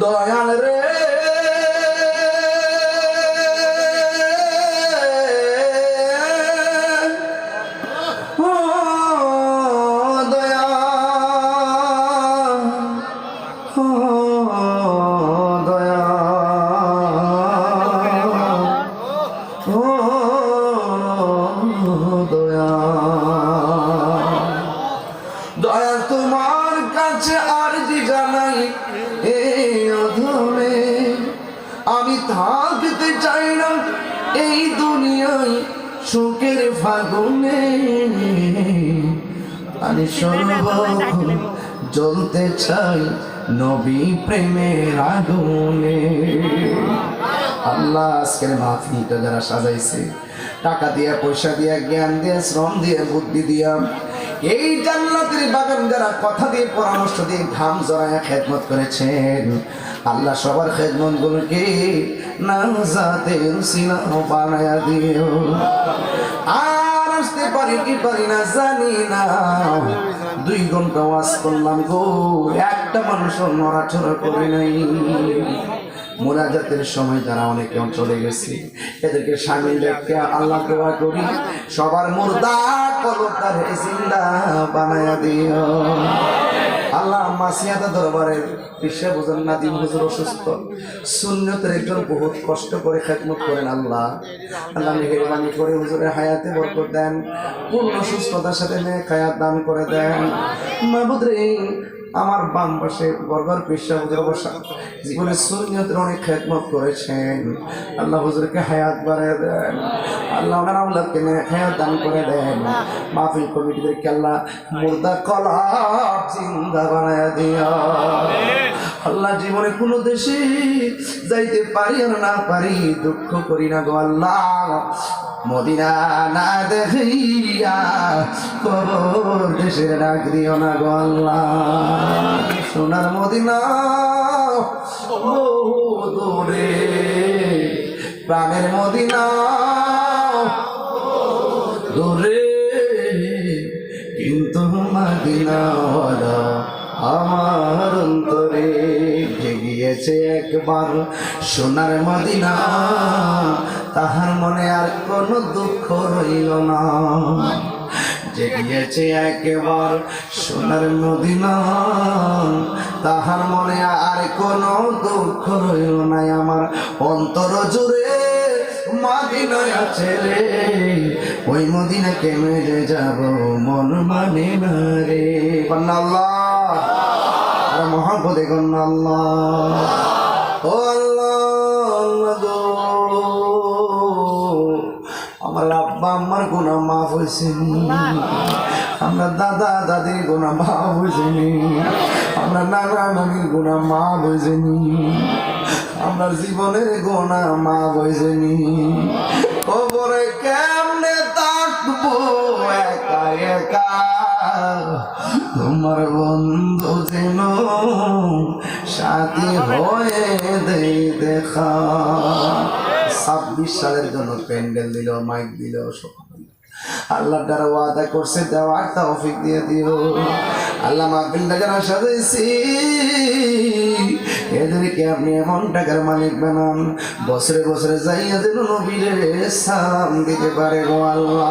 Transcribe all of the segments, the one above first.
দয়াল রে। এই দুনিয়ায় সুখের ফাগুনে আমি সর্বক্ষণ জ্বলতে চাই নবী প্রেমের আগুনে। আল্লাহ আজকের মাহফিলটা যারা সাজাইছে, টাকা দিয়া, পয়সা দিয়া, জ্ঞান দিয়া, শ্রম দিয়া, বুদ্ধি দিয়া এই জান্নাতের বাগান যারা কথা দিয়ে, পরামর্শ দিয়ে ঘাম জড়ায় খেদমত করেছেন। আল্লাহ সবার খেদমত গুলোকে না যাতে রুসিলা বানায়া দিও আর আসতে পারি কি পারি না জানি না। দুই ঘণ্টা ওয়াজ করলাম গো, একটা মানুষ নড়াচড়া করে নাই। মোনাজাতের সময় যারা অনেকে চলে গেছে। এদেরকে সামিল রেখে আল্লাহ দোয়া করি। সবার মুর্দা কলতার জিন্দা বানায়া দিও। আল্লাহ মাসিয়াদা দরবারের বিশ্বে বুঝেন নাদিম হুজুর অসুস্থ। শূন্যতের একজন বহুত কষ্ট করে খেদমত করেন আল্লাহ। আল্লাহ মেহরবানি করে হুজুরের হায়াতে বরকত দেন। পূর্ণ সুস্থতার সাথে নেক হায়াত দান করে দেন। মাহবুদ রে আমার বাম পাশে বরগর পেশা হুজুর বসা জীবনে শূন্যতের অনেক খেদমত করেছেন। আল্লাহ হুজুরকে হায়াত বাড়িয়ে দেন। আল্লাহ ওনার নেক হায়াত দান করে দেন। মাহফিল কমিটিদেরকে আল্লাহ মুর্দা কলা জিন্দা বানায় দিয়া। আল্লাহ জীবনে কোনো দেশে যাইতে পারি আর না পারি, দুঃখ করি না গো আল্লাহ। মদিনা না দেখিয়া না সোনার মদিনা দূরে। প্রাণের মদিনা দূরে। কিন্তু মদিনা আমার জেগিয়েছে একবার সোনার মদিনা। তাহার মনে আর কোনো দুঃখ রইল না। জেগিয়েছে একবার সোনার মদিনা, তাহার মনে আর কোনো দুঃখ রইল না আমার অন্তর জুড়ে মাদিনায় আছে রে। ওই মদিনা কেমনে যাব মন মানে না রে। আল্লাহ। আর মহাপদে কন্যা আল্লাহ। ও আমার আব্বা, আমার গুণা মাফ হয়েছে আমরা দাদা, দাদির গুণা মাফ হয়েছে আমরা নানা নানির গুণা মাফ হয়েছে আমরা জীবনের গোনা মা বইজনি কবরে কেমনে থাকব? একা একা। তোমার বন্ধু যেন সাথী হয়ে দেই দেখা। ছাব্বিশ সালের জন্য প্যান্ডেল দিল মাইক দিল সব আল্লাহ দ্বারা ওয়াদা করছে দেওয়ার তৌফিক দিয়ে দিও। আল্লাহ মাহফিলটা যারা সাজাইছি। এদেরকে আপনি এমন টাকার মালিক বানান বছরে বছরে যাইয়া যেন নবীরে সালাম দিতে পারে গো আল্লাহ।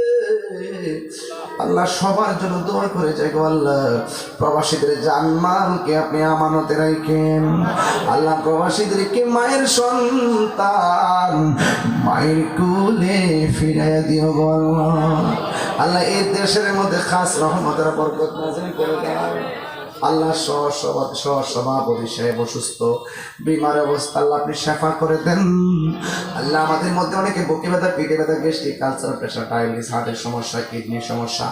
আল্লাহ সবার জন্য দোয়া করে যাই আল্লাহ। প্রবাসীদের জানমালকে আপনি আমানতে রাখেন? আল্লাহ প্রবাসীদেরকে মায়ের সন্তান মায়ের কুলে ফিরাই দিও আল্লাহ এই দেশের মধ্যে খাস রহমতের বরকত নাজিল করে দাও। আল্লাহ সভাপতি সাহেব অসুস্থ। বিমার অবস্থা আল্লাহ আপনি সাফা করে দেন। আল্লাহ আমাদের মধ্যে অনেকে বুকে ব্যথা পিঠে ব্যথা গ্যাস্ট্রিক কালচার প্রেশার ডায়াবেটিস হার্টের সমস্যা কিডনির সমস্যা।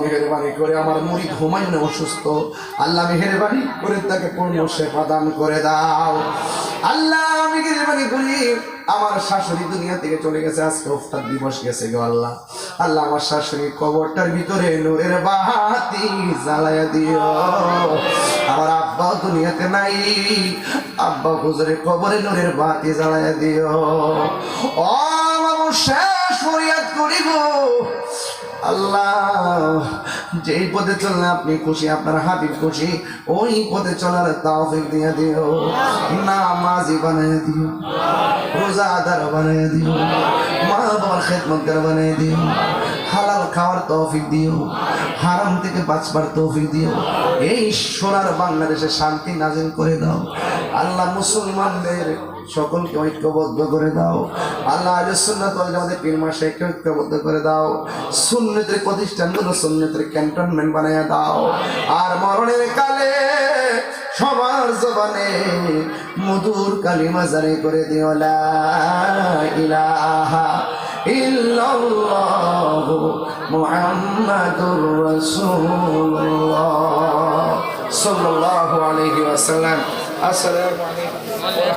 মেহরবানি করে আমার মুড়ি হুমায়ুন অসুস্থ। আল্লাহ মেহরবানি করে তাকে পূর্ণ সেবা দান করে দাও। আল্লাহ মেহরবানি করি আমার শাশুড়ি দুনিয়া থেকে চলে গেছে, আজকে উফতার দিবস গেছে গো আল্লাহ। আল্লাহ আমার শাশুড়ি কবরটার ভিতরে নূরের বাতি জ্বালায়া দিও। আমার আব্বা দুনিয়াতে নাই, আব্বা হুজুরের কবরে নূরের বাতি জ্বালায়া দিও। ও বাবু, শেষ ফরিয়াদ করি গো। আল্লাহ, যেই পথে চললে আপনি খুশি, আপনার হাবিব খুশি, ওই পথে চলার তাওফিক দিয়ে দিও। নামাজি বানিয়ে দিও। খাওয়ার তৌফিক দিও। বাঁচবার তৌফিক দিও। এই সোনার বাংলাদেশে শান্তি নাজিল করে দাও। আল্লাহ মুসলমানদের সকলকে ঐক্যবদ্ধ করে দাও। আল্লাহ আজ সুন্নাত ওয়াল জামাতের পীর মাশাইখকে ঐক্যবদ্ধ করে দাও। সুন্নতের প্রতিষ্ঠানগুলো সুন্নতের ক্যান্টনমেন্ট বানিয়ে দাও। আর মরণের কালে সবার জবানে মধুর কালিমা জারি করে দিও লা ইলাহা আসসালামু আলাইকুম।